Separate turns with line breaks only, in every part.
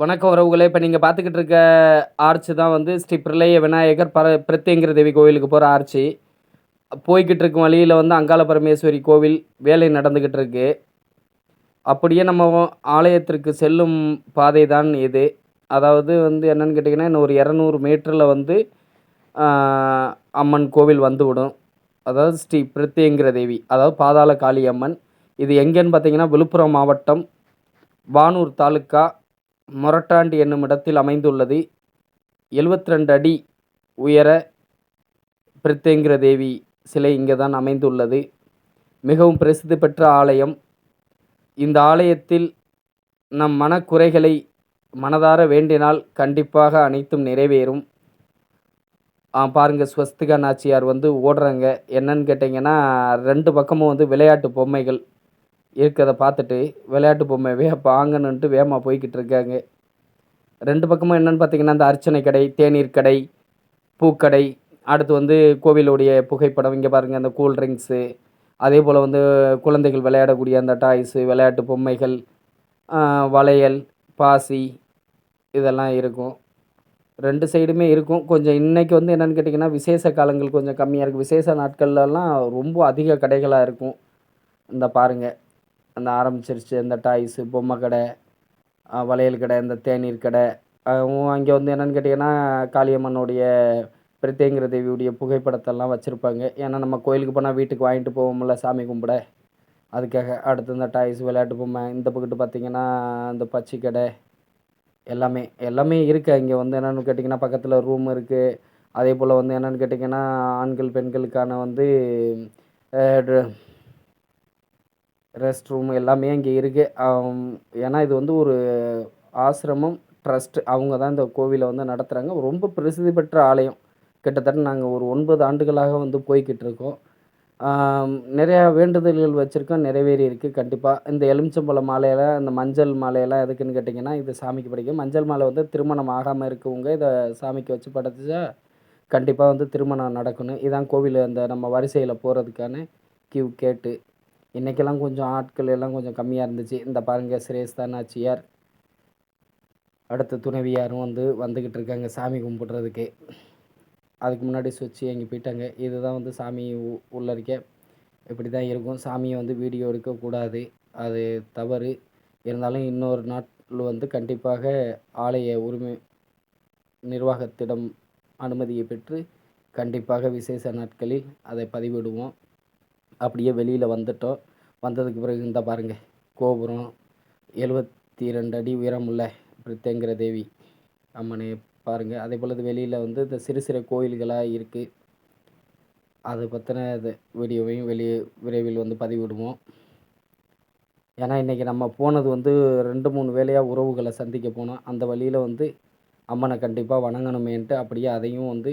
வணக்கம் உறவுகளே. இப்போ நீங்கள் பார்த்துக்கிட்டு இருக்க ஆர்ச்சு தான் வந்து ஸ்ரீ பிரளய விநாயகர் பர பிரத்யங்கிற தேவி கோவிலுக்கு போகிற ஆர்ச்சி. போய்கிட்டு இருக்கும் வழியில் வந்து அங்காள பரமேஸ்வரி கோவில் வேலை நடந்துக்கிட்டு இருக்கு. அப்படியே நம்ம ஆலயத்திற்கு செல்லும் பாதை தான் இது. அதாவது வந்து என்னன்னு கேட்டிங்கன்னா இன்னும் ஒரு இரநூறு மீட்டரில் வந்து அம்மன் கோவில் வந்துவிடும். அதாவது ஸ்ரீ பிரத்யங்கிற தேவி அதாவது பாதாள காளி அம்மன். இது எங்கேன்னு பார்த்தீங்கன்னா விழுப்புரம் மாவட்டம் வானூர் தாலுக்கா மொரட்டாண்டு என்னும் இடத்தில் அமைந்துள்ளது. 72 அடி உயர பிரத்யங்கிர தேவி சிலை இங்கே தான் அமைந்துள்ளது. மிகவும் பிரசித்தி பெற்ற ஆலயம். இந்த ஆலயத்தில் நம் மனக்குறைகளை மனதார வேண்டினால் கண்டிப்பாக அனைத்தும் நிறைவேறும். பாருங்கள் ஸ்வஸ்திகா நாச்சியார் வந்து ஓடுறாங்க. என்னன்னு கேட்டிங்கன்னா ரெண்டு பக்கமும் வந்து விளையாட்டு பொம்மைகள். இருக்கிறத பார்த்துட்டு விளையாட்டு பொம்மை வே வாங்கணுன்ட்டு வேகமாக போய்கிட்டு இருக்காங்க. ரெண்டு பக்கமும் என்னென்னு பார்த்தீங்கன்னா இந்த அர்ச்சனை கடை தேநீர் கடை பூக்கடை அடுத்து வந்து கோவிலுடைய புகைப்படம் இங்கே பாருங்கள் அந்த கூல்ட்ரிங்க்ஸு அதே போல் வந்து குழந்தைகள் விளையாடக்கூடிய அந்த டாய்ஸு விளையாட்டு பொம்மைகள் வளையல் பாசி இதெல்லாம் இருக்கும். ரெண்டு சைடுமே இருக்கும். கொஞ்சம் இன்றைக்கி வந்து என்னென்னு கேட்டிங்கன்னா விசேஷ காலங்கள் கொஞ்சம் கம்மியாக இருக்குது விசேஷ நாட்கள்லலாம் ரொம்ப அதிக கடைகளாக இருக்கும். இந்த பாருங்கள் அந்த ஆரம்பிச்சிருச்சு. இந்த டாய்ஸு பொம்மை கடை வளையல் கடை இந்த தேநீர் கடை. அங்கே வந்து என்னென்னு கேட்டிங்கன்னா காளியம்மனுடைய பிரத்யேங்கிற தேவியுடைய புகைப்படத்தெல்லாம் வச்சுருப்பாங்க. ஏன்னா நம்ம கோயிலுக்கு போனால் வீட்டுக்கு வாங்கிட்டு போவோம்ல சாமி கும்பிட. அதுக்காக அடுத்து இந்த டாய்ஸ் விளையாட்டு பொம்மை இந்த பக்கத்து பார்த்திங்கன்னா இந்த பச்சை கடை. எல்லாமே எல்லாமே இருக்குது இங்கே வந்து என்னென்னு கேட்டிங்கன்னா பக்கத்தில் ரூம் இருக்குது அதே போல் வந்து என்னென்னு கேட்டிங்கன்னா ஆண்கள் பெண்களுக்கான வந்து ரெஸ்ட் ரூம் எல்லாமே இங்கே இருக்குது ஏன்னா இது வந்து ஒரு ஆசிரமம் ட்ரஸ்ட் அவங்க தான் இந்த கோவிலை வந்து நடத்துகிறாங்க ரொம்ப பிரசித்தி பெற்ற ஆலயம். கிட்டத்தட்ட நாங்கள் ஒரு ஒன்பது ஆண்டுகளாக வந்து போய்கிட்டு இருக்கோம். நிறையா வேண்டுதல்கள் வச்சுருக்கோம் நிறைவேறி இருக்குது கண்டிப்பாக இந்த எலுமிச்சம்பழ மாலையில் இந்த மஞ்சள் மாலையெல்லாம் எதுக்குன்னு கேட்டிங்கன்னா இது சாமிக்கு படிக்கும். மஞ்சள் மாலை வந்து திருமணம் ஆகாமல் இருக்கவங்க இதை சாமிக்கு வச்சு படைச்சா கண்டிப்பாக வந்து திருமணம் நடக்கணும். இதான் கோவில் அந்த நம்ம வரிசையில் போகிறதுக்கான கியூ கேட்டு. இன்றைக்கெல்லாம் கொஞ்சம் ஆட்கள் எல்லாம் கொஞ்சம் கம்மியாக இருந்துச்சு. இந்த பாருங்கள் சிரேஸ்தா நாச்சியார் அடுத்த துணைவியாரும் வந்து வந்துக்கிட்டு இருக்காங்க சாமி கும்பிட்றதுக்கு. அதுக்கு முன்னாடி சுவிட்ச் எங்கே போயிட்டாங்க. இதுதான் வந்து சாமி உ- உள்ள இருக்க. இப்படி தான் இருக்கும். சாமியை வந்து வீடியோ எடுக்கக்கூடாது அது தவறு. இருந்தாலும் இன்னொரு நாட்டில் வந்து கண்டிப்பாக ஆலய உரிமை நிர்வாகத்திடம் அனுமதியை பெற்று கண்டிப்பாக விசேஷ நாட்களில் அதை பதிவிடுவோம். அப்படியே வெளியில் வந்துட்டோம். வந்ததுக்கு பிறகு இந்த பாருங்கள் கோபுரம் எழுபத்தி ரெண்டு அடி உயரமுள்ள பிரத்யங்கிர தேவி. அம்மனை பாருங்கள் அதே போல் வெளியில் வந்து இந்த சிறு சிறு கோயில்களாக இருக்குது அதை பற்றின இது வீடியோவையும் வெளியே விரைவில் வந்து பதிவிடுவோம். ஏன்னா இன்றைக்கி நம்ம போனது வந்து ரெண்டு மூணு வேலையாக உறவுகளை சந்திக்க போனோம். அந்த வழியில் வந்து அம்மனை கண்டிப்பாக வணங்கணுமேன்ட்டு அப்படியே அதையும் வந்து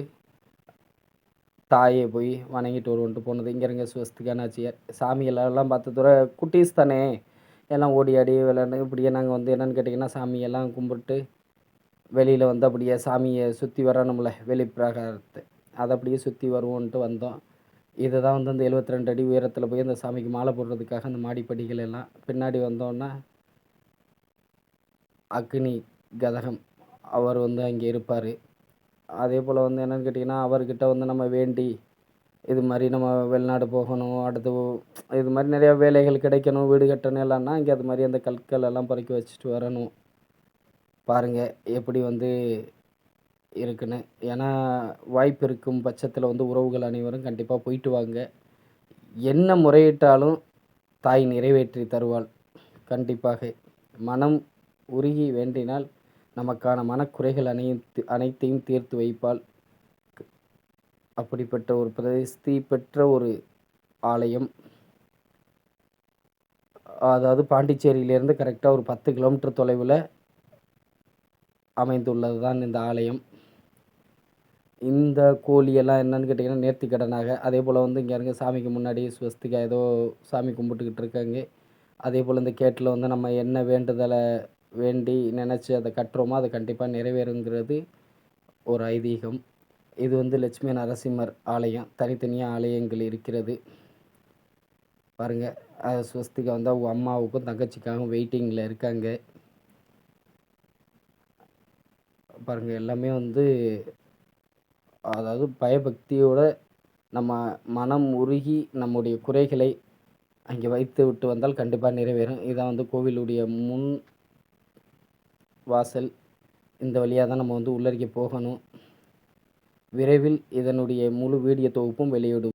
தாயை போய் வணங்கிட்டு வருவோன்ட்டு போனது. இங்கே இருங்க ஸ்வஸ்திகா சாமியெல்லாம் பார்த்த தூர குட்டீஸ் தானே? எல்லாம் ஓடி ஆடி விளையாண்டு இப்படியே நாங்கள் வந்து என்னென்னு கேட்டிங்கன்னா சாமியெல்லாம் கும்பிட்டு வெளியில் வந்து அப்படியே சாமியை சுற்றி வரணும்ல வெளிப்பிரகாரத்தை. அதை அப்படியே சுற்றி வருவோன்ட்டு வந்தோம். இதுதான் வந்து அந்த 72 ரெண்டு அடி உயரத்தில் போய் அந்த சாமிக்கு மாலை போடுறதுக்காக அந்த மாடிப்படிகள் எல்லாம். பின்னாடி வந்தோன்னா அக்னி கதகம். அவர் வந்து அங்கே இருப்பார். அதே போல் வந்து என்னென்னு கேட்டிங்கன்னா அவர்கிட்ட வந்து நம்ம வேண்டி இது மாதிரி நம்ம வெளிநாடு போகணும் அடுத்து இது மாதிரி நிறையா வேலைகள் கிடைக்கணும் வீடு கட்டணும் எல்லாம்னா இங்கே அது மாதிரி அந்த கற்கள் எல்லாம் பறக்கி வச்சுட்டு வரணும். பாருங்கள் எப்படி வந்து இருக்குன்னு. ஏன்னா வாய்ப்பு இருக்கும் பட்சத்தில் வந்து உறவுகள் அனைவரும் கண்டிப்பாக போயிட்டு வாங்க. என்ன முறையிட்டாலும் தாய் நிறைவேற்றி தருவாள். கண்டிப்பாக. மனம் உருகி வேண்டினால் நமக்கான மனக்குறைகள் அனைத்து அனைத்தையும் தீர்த்து வைப்பாள். அப்படிப்பட்ட ஒரு பிரசித்தி பெற்ற ஒரு ஆலயம். அதாவது பாண்டிச்சேரியிலேருந்து கரெக்டாக ஒரு பத்து கிலோமீட்டர் தொலைவில் அமைந்துள்ளது தான் இந்த ஆலயம். இந்த கோழியெல்லாம் என்னன்னு கேட்டிங்கன்னா நேர்த்திக்கடனாக. அதே போல் வந்து இங்கே இருங்க சாமிக்கு முன்னாடி ஸ்வஸ்திகா ஏதோ சாமி கும்பிட்டுக்கிட்டு இருக்காங்க. அதே போல் இந்த கேட்டில் வந்து நம்ம என்ன வேண்டுதலை வேண்டி நினச்சி அதை கட்டுறோமோ அது கண்டிப்பாக நிறைவேறுங்கிறது ஒரு ஐதீகம். இது வந்து லட்சுமி நரசிம்மர் ஆலயம். தனித்தனியாக ஆலயங்கள் இருக்கிறது. பாருங்கள் ஸ்வஸ்திகா வந்து அவங்க அம்மாவுக்கும் தங்கச்சிக்காகவும் வெயிட்டிங்கில் இருக்காங்க. பாருங்கள் எல்லாமே வந்து அதாவது பயபக்தியோட நம்ம மனம் உருகி நம்முடைய குறைகளை அங்கே வைத்து விட்டு வந்தால் கண்டிப்பாக நிறைவேறும். இதான் வந்து கோவிலுடைய முன் வாசல் இந்த வழியாக தான் நம்ம வந்து உள்ளறிக்கே போகணும். விரைவில் இதனுடைய முழு வீடியோ தொகுப்பும் வெளியிடும்.